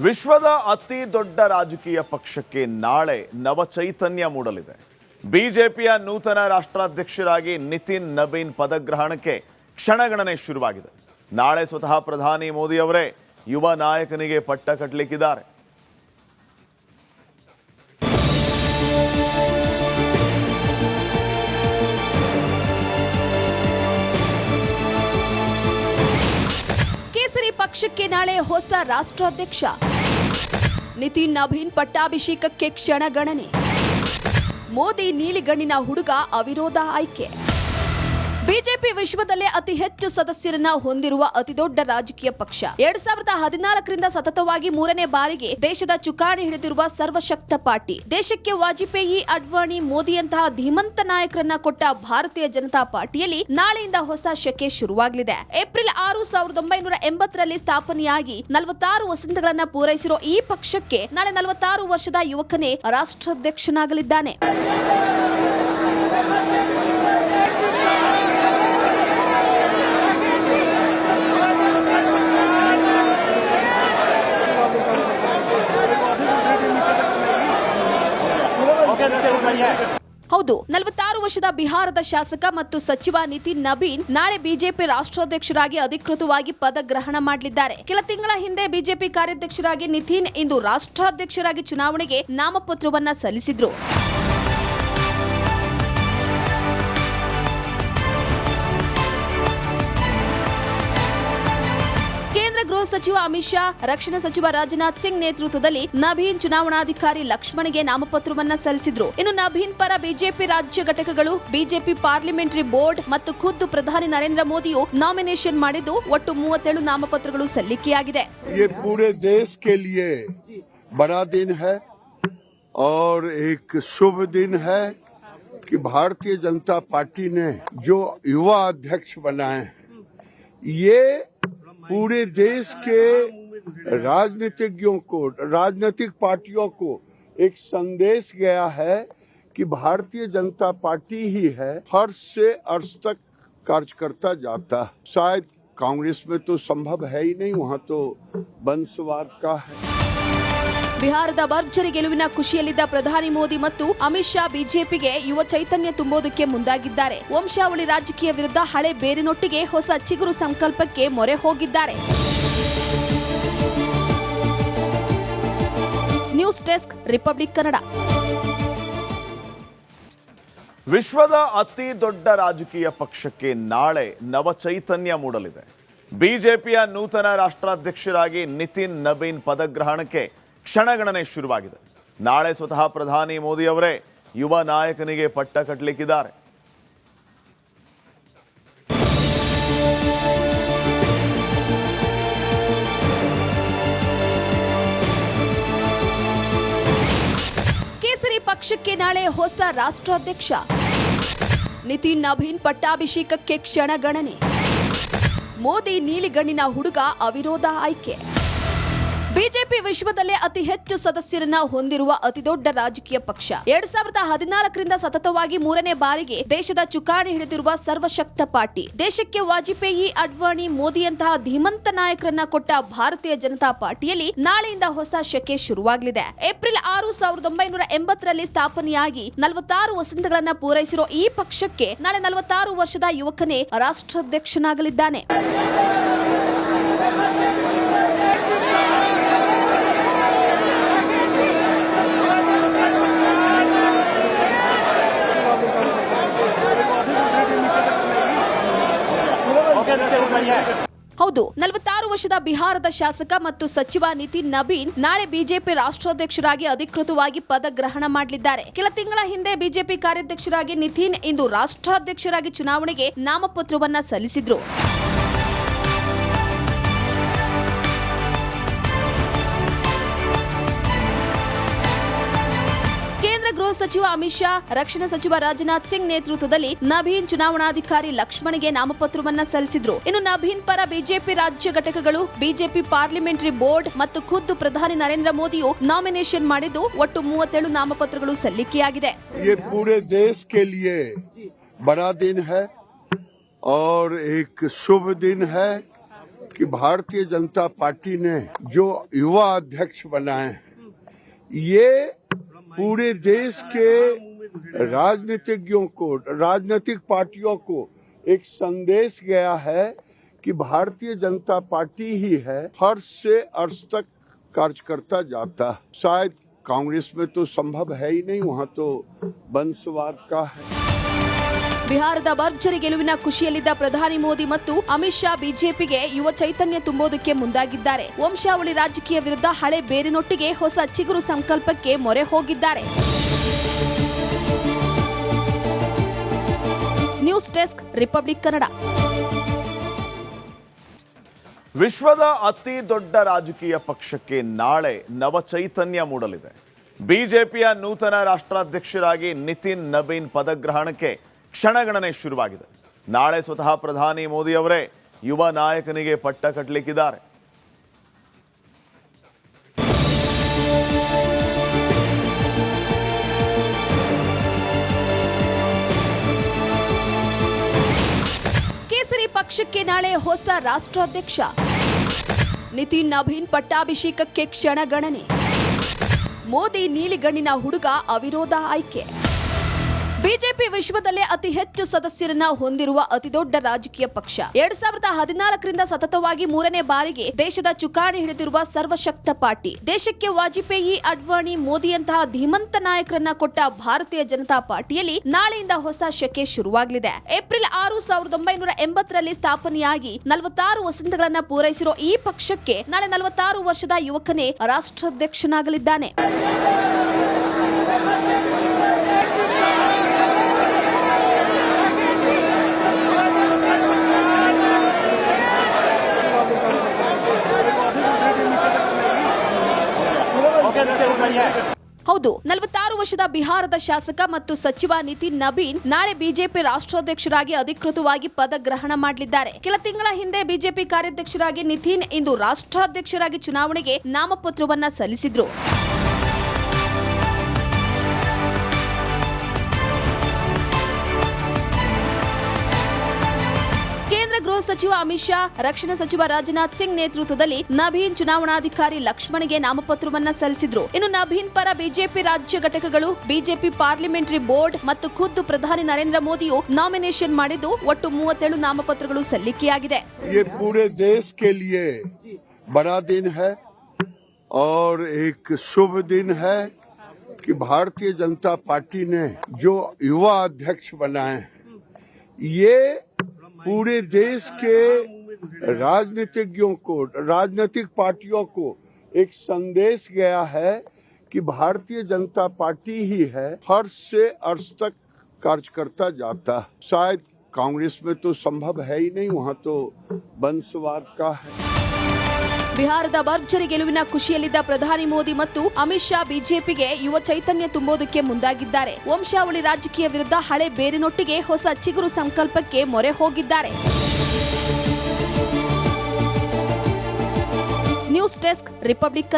ವಿಶ್ವದ ಅತಿ ದೊಡ್ಡ ರಾಜಕೀಯ ಪಕ್ಷಕ್ಕೆ ನಾಳೆ ನವ ಚೈತನ್ಯ ಮೂಡಲಿದೆ. ಬಿಜೆಪಿಯ ನೂತನ ರಾಷ್ಟ್ರಾಧ್ಯಕ್ಷರಾಗಿ ನಿತಿನ್ ನಬೀನ್ ಪದಗ್ರಹಣಕ್ಕೆ ಕ್ಷಣಗಣನೆ ಶುರುವಾಗಿದೆ. ನಾಳೆ ಸ್ವತಃ ಪ್ರಧಾನಿ ಮೋದಿ ಅವರೇ ಯುವ ನಾಯಕನಿಗೆ ಪಟ್ಟ ಕಟ್ಟಲಿಕ್ಕಿದ್ದಾರೆ ಪಕ್ಷಕ್ಕೆ ನಾಳೆ ಹೊಸ ರಾಷ್ಟ್ರಾಧ್ಯಕ್ಷ. ನಿತಿನ್ ನವೀನ್ ಪಟ್ಟಾಭಿಷೇಕಕ್ಕೆ ಕ್ಷಣಗಣನೆ. ಮೋದಿ ನೀಲಿಗಣ್ಣಿನ ಹುಡುಗ ಅವಿರೋಧ ಆಯ್ಕೆ. ಬಿಜೆಪಿ ವಿಶ್ವದಲ್ಲೇ ಅತಿ ಹೆಚ್ಚು ಸದಸ್ಯರನ್ನ ಹೊಂದಿರುವ ಅತಿದೊಡ್ಡ ರಾಜಕೀಯ ಪಕ್ಷ. ಎರಡ್ ಸಾವಿರದ ಹದಿನಾಲ್ಕರಿಂದ ಸತತವಾಗಿ ಮೂರನೇ ಬಾರಿಗೆ ದೇಶದ ಚುಕ್ಕಾಣಿ ಹಿಡಿದಿರುವ ಸರ್ವಶಕ್ತ ಪಾರ್ಟಿ. ದೇಶಕ್ಕೆ ವಾಜಪೇಯಿ, ಅಡ್ವಾಣಿ, ಮೋದಿಯಂತಹ ಧೀಮಂತ ನಾಯಕರನ್ನ ಕೊಟ್ಟ ಭಾರತೀಯ ಜನತಾ ಪಾರ್ಟಿಯಲ್ಲಿ ನಾಳೆಯಿಂದ ಹೊಸ ಶಕೆ ಶುರುವಾಗಲಿದೆ. ಏಪ್ರಿಲ್ ಆರು ಸಾವಿರದ ಒಂಬೈನೂರ ಎಂಬತ್ತರಲ್ಲಿ ಸ್ಥಾಪನೆಯಾಗಿ ನಲವತ್ತಾರು ವಸಂತಗಳನ್ನ ಪೂರೈಸಿರೋ ಈ ಪಕ್ಷಕ್ಕೆ ನಾಳೆ ನಲವತ್ತಾರು ವರ್ಷದ ಯುವಕನೇ ರಾಷ್ಟ್ರಾಧ್ಯಕ್ಷನಾಗಲಿದ್ದಾನೆ. ಹೌದು, ನಲವತ್ತಾರು ವರ್ಷದ ಬಿಹಾರದ ಶಾಸಕ ಮತ್ತು ಸಚಿವ ನಿತಿನ್ ನಬೀನ್ ನಾಳೆ ಬಿಜೆಪಿ ರಾಷ್ಟ್ರಾಧ್ಯಕ್ಷರಾಗಿ ಅಧಿಕೃತವಾಗಿ ಪದಗ್ರಹಣ ಮಾಡಲಿದ್ದಾರೆ. ಕೆಲ ತಿಂಗಳ ಹಿಂದೆ ಬಿಜೆಪಿ ಕಾರ್ಯಾಧ್ಯಕ್ಷರಾಗಿ ನಿತಿನ್ ಇಂದು ರಾಷ್ಟ್ರಾಧ್ಯಕ್ಷರಾಗಿ ಚುನಾವಣೆಗೆ ನಾಮಪತ್ರವನ್ನ ಸಲ್ಲಿಸಿದ್ರು. ಸಚಿವ ಅಮಿತ್ ಶಾ ರಕ್ಷಣಾ ಸಚಿವ ರಾಜನಾಥ್ ಸಿಂಗ್ ನೇತೃತ್ವದಲ್ಲಿ ನಬೀನ್ ಚುನಾವಣಾಧಿಕಾರಿ ಲಕ್ಷ್ಮಣ್ಗೆ ನಾಮಪತ್ರವನ್ನ ಸಲ್ಲಿಸಿದ್ರು ಇನ್ನು ನಬೀನ್ ಪರ ಬಿಜೆಪಿ ರಾಜ್ಯ ಘಟಕಗಳು ಬಿಜೆಪಿ ಪಾರ್ಲಿಮೆಂಟರಿ ಬೋರ್ಡ್ ಮತ್ತು ಖುದ್ದು ಪ್ರಧಾನಿ ನರೇಂದ್ರ ಮೋದಿಯು ನಾಮಿನೇಷನ್ ಮಾಡಿದ್ದು ಒಟ್ಟು ಮೂವತ್ತೇಳು ನಾಮಪತ್ರಗಳು ಸಲ್ಲಿಕೆಯಾಗಿದೆ ये पूरे देश के लिए बड़ा दिन है और एक शुभ दिन है कि भारतीय जनता पार्टी ने जो युवा अध्यक्ष बनाए हैं ये पूरे देश के राजनीतिज्ञों को, राजनीतिक पार्टियों को एक संदेश गया है कि भारतीय जनता पार्टी ही है फर्श से अर्श तक कार्यकर्ता जाता शायद कांग्रेस में तो संभव है ही नहीं, वहाँ तो वंशवाद का है। ಬಿಹಾರದ ಭರ್ಜರಿ ಗೆಲುವಿನ ಖುಷಿಯಲ್ಲಿದ್ದ ಪ್ರಧಾನಿ ಮೋದಿ ಮತ್ತು ಅಮಿತ್ ಶಾ ಬಿಜೆಪಿಗೆ ಯುವ ಚೈತನ್ಯ ತುಂಬೋದಕ್ಕೆ ಮುಂದಾಗಿದ್ದಾರೆ. ವಂಶಾವಳಿ ರಾಜಕೀಯ ವಿರುದ್ಧ ಹಳೆ ಬೇರಿನೊಟ್ಟಿಗೆ ಹೊಸ ಚಿಗುರು ಸಂಕಲ್ಪಕ್ಕೆ ಮೊರೆ ಹೋಗಿದ್ದಾರೆ. News desk, Republic Kannada. ವಿಶ್ವದ ಅತಿ ದೊಡ್ಡ ರಾಜಕೀಯ ಪಕ್ಷಕ್ಕೆ ನಾಳೆ ನವ ಚೈತನ್ಯ ಮೂಡಲಿದೆ. ಬಿಜೆಪಿಯ ನೂತನ ರಾಷ್ಟ್ರಾಧ್ಯಕ್ಷರಾಗಿ ನಿತಿನ್ ನಬೀನ್ ಪದಗ್ರಹಣಕ್ಕೆ ಕ್ಷಣಗಣನೆ ಶುರುವಾಗಿದೆ. ನಾಳೆ ಸ್ವತಃ ಪ್ರಧಾನಿ ಮೋದಿ ಅವರೇ ಯುವ ನಾಯಕನಿಗೆ ಪಟ್ಟ ಕಟ್ಟಲಿಕ್ಕಿದ್ದಾರೆ ಕೇಸರಿ ಪಕ್ಷಕ್ಕೆ ನಾಳೆ ಹೊಸ ರಾಷ್ಟ್ರಾಧ್ಯಕ್ಷ. ನಿತಿನ್ ನವೀನ್ ಪಟ್ಟಾಭಿಷೇಕಕ್ಕೆ ಕ್ಷಣಗಣನೆ. ಮೋದಿ ನೀಲಿಗಣ್ಣಿನ ಹುಡುಗ ಅವಿರೋಧ ಆಯ್ಕೆ. ಬಿಜೆಪಿ ವಿಶ್ವದಲ್ಲೇ ಅತಿ ಹೆಚ್ಚು ಸದಸ್ಯರನ್ನ ಹೊಂದಿರುವ ಅತಿದೊಡ್ಡ ರಾಜಕೀಯ ಪಕ್ಷ. ಎರಡ್ ಸಾವಿರದ ಹದಿನಾಲ್ಕರಿಂದ ಸತತವಾಗಿ ಮೂರನೇ ಬಾರಿಗೆ ದೇಶದ ಚುಕ್ಕಾಣಿ ಹಿಡಿದಿರುವ ಸರ್ವಶಕ್ತ ಪಾರ್ಟಿ. ದೇಶಕ್ಕೆ ವಾಜಪೇಯಿ, ಅಡ್ವಾಣಿ, ಮೋದಿಯಂತಹ ಧೀಮಂತ ನಾಯಕರನ್ನ ಕೊಟ್ಟ ಭಾರತೀಯ ಜನತಾ ಪಾರ್ಟಿಯಲ್ಲಿ ನಾಳೆಯಿಂದ ಹೊಸ ಶಕೆ ಶುರುವಾಗಲಿದೆ. ಏಪ್ರಿಲ್ ಆರು ಸಾವಿರದ ಒಂಬೈನೂರ ಎಂಬತ್ತರಲ್ಲಿ ಸ್ಥಾಪನೆಯಾಗಿ ನಲವತ್ತಾರು ವಸಂತಗಳನ್ನ ಪೂರೈಸಿರೋ ಈ ಪಕ್ಷಕ್ಕೆ ನಾಳೆ ನಲವತ್ತಾರು ವರ್ಷದ ಯುವಕನೇ ರಾಷ್ಟ್ರಾಧ್ಯಕ್ಷನಾಗಲಿದ್ದಾನೆ. ಹೌದು ನಲವತ್ತಾರು ವರ್ಷದ ಬಿಹಾರದ ಶಾಸಕ ಮತ್ತು ಸಚಿವ ನಿತಿನ್ ನಬೀನ್ ನಾಳೆ ಬಿಜೆಪಿ ರಾಷ್ಟ್ರಾಧ್ಯಕ್ಷರಾಗಿ ಅಧಿಕೃತವಾಗಿ ಪದಗ್ರಹಣ ಮಾಡಲಿದ್ದಾರೆ. ಕೆಲ ತಿಂಗಳ ಹಿಂದೆ ಬಿಜೆಪಿ ಕಾರ್ಯಾಧ್ಯಕ್ಷರಾಗಿ ನಿತಿನ್ ಇಂದು ರಾಷ್ಟ್ರಾಧ್ಯಕ್ಷರಾಗಿ ಚುನಾವಣೆಗೆ ನಾಮಪತ್ರವನ್ನ ಸಲ್ಲಿಸಿದ್ರು. ಗೃಹ ಸಚಿವ ಅಮಿತ್ ಶಾ ರಕ್ಷಣಾ ಸಚಿವ ರಾಜನಾಥ್ ಸಿಂಗ್ ನೇತೃತ್ವದಲ್ಲಿ ನಬೀನ್ ಚುನಾವಣಾಧಿಕಾರಿ ಲಕ್ಷ್ಮಣ್ಗೆ ನಾಮಪತ್ರವನ್ನ ಸಲ್ಲಿಸಿದ್ರು ಇನ್ನು ನಬೀನ್ ಪರ ಬಿಜೆಪಿ ರಾಜ್ಯ ಘಟಕಗಳು ಬಿಜೆಪಿ ಪಾರ್ಲಿಮೆಂಟರಿ ಬೋರ್ಡ್ ಮತ್ತು ಖುದ್ದು ಪ್ರಧಾನಿ ನರೇಂದ್ರ ಮೋದಿಯು ನಾಮಿನೇಷನ್ ಮಾಡಿದ್ದು ಒಟ್ಟು ಮೂವತ್ತೇಳು ನಾಮಪತ್ರಗಳು ಸಲ್ಲಿಕೆಯಾಗಿದೆ ये पूरे देश के लिए बड़ा दिन है और एक शुभ दिन है कि भारतीय जनता पार्टी ने जो युवा अध्यक्ष बनाए हैं ये पूरे देश के राजनीतिज्ञों को, राजनीतिक पार्टियों को एक संदेश गया है कि भारतीय जनता पार्टी ही है हर्ष से अर्श तक कार्यकर्ता जाता शायद कांग्रेस में तो संभव है ही नहीं, वहाँ तो वंशवाद का है। ಬಿಹಾರದ ಭರ್ಜರಿ ಗೆಲುವಿನ ಖುಷಿಯಲ್ಲಿದ್ದ ಪ್ರಧಾನಿ ಮೋದಿ ಮತ್ತು ಅಮಿತ್ ಶಾ ಬಿಜೆಪಿಗೆ ಯುವ ಚೈತನ್ಯ ತುಂಬೋದಕ್ಕೆ ಮುಂದಾಗಿದ್ದಾರೆ. ವಂಶಾವಳಿ ರಾಜಕೀಯ ವಿರುದ್ಧ ಹಳೆ ಬೇರಿನೊಟ್ಟಿಗೆ ಹೊಸ ಚಿಗುರು ಸಂಕಲ್ಪಕ್ಕೆ ಮೊರೆ ಹೋಗಿದ್ದಾರೆ. News desk, Republic Kannada. ವಿಶ್ವದ ಅತಿ ದೊಡ್ಡ ರಾಜಕೀಯ ಪಕ್ಷಕ್ಕೆ ನಾಳೆ ನವ ಚೈತನ್ಯ ಮೂಡಲಿದೆ. ಬಿಜೆಪಿಯ ನೂತನ ರಾಷ್ಟ್ರಾಧ್ಯಕ್ಷರಾಗಿ ನಿತಿನ್ ನಬೀನ್ ಪದಗ್ರಹಣಕ್ಕೆ ಕ್ಷಣಗಣನೆ ಶುರುವಾಗಿದೆ. ನಾಳೆ ಸ್ವತಃ ಪ್ರಧಾನಿ ಮೋದಿ ಅವರೇ ಯುವ ನಾಯಕನಿಗೆ ಪಟ್ಟ ಕಟ್ಟಲಿಕ್ಕಿದ್ದಾರೆ ಕೇಸರಿ ಪಕ್ಷಕ್ಕೆ ನಾಳೆ ಹೊಸ ರಾಷ್ಟ್ರಾಧ್ಯಕ್ಷ. ನಿತಿನ್ ನಭೀನ್ ಪಟ್ಟಾಭಿಷೇಕಕ್ಕೆ ಕ್ಷಣಗಣನೆ. ಮೋದಿ ನೀಲಿಗಣ್ಣಿನ ಹುಡುಗ ಅವಿರೋಧ ಆಯ್ಕೆ. ಬಿಜೆಪಿ ವಿಶ್ವದಲ್ಲೇ ಅತಿ ಹೆಚ್ಚು ಸದಸ್ಯರನ್ನ ಹೊಂದಿರುವ ಅತಿದೊಡ್ಡ ರಾಜಕೀಯ ಪಕ್ಷ. ಎರಡ್ ಸಾವಿರದ ಹದಿನಾಲ್ಕರಿಂದ ಸತತವಾಗಿ ಮೂರನೇ ಬಾರಿಗೆ ದೇಶದ ಚುಕ್ಕಾಣಿ ಹಿಡಿದಿರುವ ಸರ್ವಶಕ್ತ ಪಾರ್ಟಿ. ದೇಶಕ್ಕೆ ವಾಜಪೇಯಿ, ಅಡ್ವಾಣಿ, ಮೋದಿಯಂತಹ ಧೀಮಂತ ನಾಯಕರನ್ನ ಕೊಟ್ಟ ಭಾರತೀಯ ಜನತಾ ಪಾರ್ಟಿಯಲ್ಲಿ ನಾಳೆಯಿಂದ ಹೊಸ ಶಕೆ ಶುರುವಾಗಲಿದೆ. ಏಪ್ರಿಲ್ ಆರು ಸಾವಿರದ ಒಂಬೈನೂರ ಎಂಬತ್ತರಲ್ಲಿ ಸ್ಥಾಪನೆಯಾಗಿ ನಲವತ್ತಾರು ವಸಂತಗಳನ್ನ ಪೂರೈಸಿರುವ ಈ ಪಕ್ಷಕ್ಕೆ ನಾಳೆ ನಲವತ್ತಾರು ವರ್ಷದ ಯುವಕನೇ ರಾಷ್ಟ್ರಾಧ್ಯಕ್ಷನಾಗಲಿದ್ದಾನೆ. ಹೌದು. ನಲವತ್ತಾರು ವರ್ಷದ ಬಿಹಾರದ ಶಾಸಕ ಮತ್ತು ಸಚಿವ ನಿತಿನ್ ನಬೀನ್ ನಾಳೆ ಬಿಜೆಪಿ ರಾಷ್ಟ್ರಾಧ್ಯಕ್ಷರಾಗಿ ಅಧಿಕೃತವಾಗಿ ಪದಗ್ರಹಣ ಮಾಡಲಿದ್ದಾರೆ. ಕೆಲ ತಿಂಗಳ ಹಿಂದೆ ಬಿಜೆಪಿ ಕಾರ್ಯಾಧ್ಯಕ್ಷರಾಗಿ ನಿತಿನ್ ಇಂದು ರಾಷ್ಟ್ರಾಧ್ಯಕ್ಷರಾಗಿ ಚುನಾವಣೆಗೆ ನಾಮಪತ್ರವನ್ನ ಸಲ್ಲಿಸಿದ್ರು. ಗೃಹ ಸಚಿವ ಅಮಿತ್ ಶಾ ರಕ್ಷಣಾ ಸಚಿವ ರಾಜನಾಥ್ ಸಿಂಗ್ ನೇತೃತ್ವದಲ್ಲಿ ನಬೀನ್ ಚುನಾವಣಾಧಿಕಾರಿ ಲಕ್ಷ್ಮಣ್ಗೆ ನಾಮಪತ್ರವನ್ನ ಸಲ್ಲಿಸಿದ್ರು ಇನ್ನು ನಬೀನ್ ಪರ ಬಿಜೆಪಿ ರಾಜ್ಯ ಘಟಕಗಳು ಬಿಜೆಪಿ ಪಾರ್ಲಿಮೆಂಟರಿ ಬೋರ್ಡ್ ಮತ್ತು ಖುದ್ದು ಪ್ರಧಾನಿ ನರೇಂದ್ರ ಮೋದಿಯು ನಾಮಿನೇಷನ್ ಮಾಡಿದ್ದು ಒಟ್ಟು ಮೂವತ್ತೇಳು ನಾಮಪತ್ರಗಳು ಸಲ್ಲಿಕೆಯಾಗಿದೆ ये पूरे देश के लिए बड़ा दिन है और एक शुभ दिन है कि भारतीय जनता पार्टी ने जो युवा अध्यक्ष बनाए हैं ये पूरे देश के राजनीतिज्ञों को, राजनीतिक पार्टियों को एक संदेश गया है कि भारतीय जनता पार्टी ही है हर्ष से अर्श तक कार्यकर्ता जाता शायद कांग्रेस में तो संभव है ही नहीं, वहाँ तो वंशवाद का है। ಬಿಹಾರದ ಭರ್ಜರಿ ಗೆಲುವಿನ ಖುಷಿಯಲ್ಲಿದ್ದ ಪ್ರಧಾನಿ ಮೋದಿ ಮತ್ತು ಅಮಿತ್ ಶಾ ಬಿಜೆಪಿಗೆ ಯುವ ಚೈತನ್ಯ ತುಂಬೋದಕ್ಕೆ ಮುಂದಾಗಿದ್ದಾರೆ. ವಂಶಾವಳಿ ರಾಜಕೀಯ ವಿರುದ್ಧ ಹಳೆ ಬೇರಿನೊಟ್ಟಿಗೆ ಹೊಸ ಚಿಗುರು ಸಂಕಲ್ಪಕ್ಕೆ ಮೊರೆ ಹೋಗಿದ್ದಾರೆ. News desk republic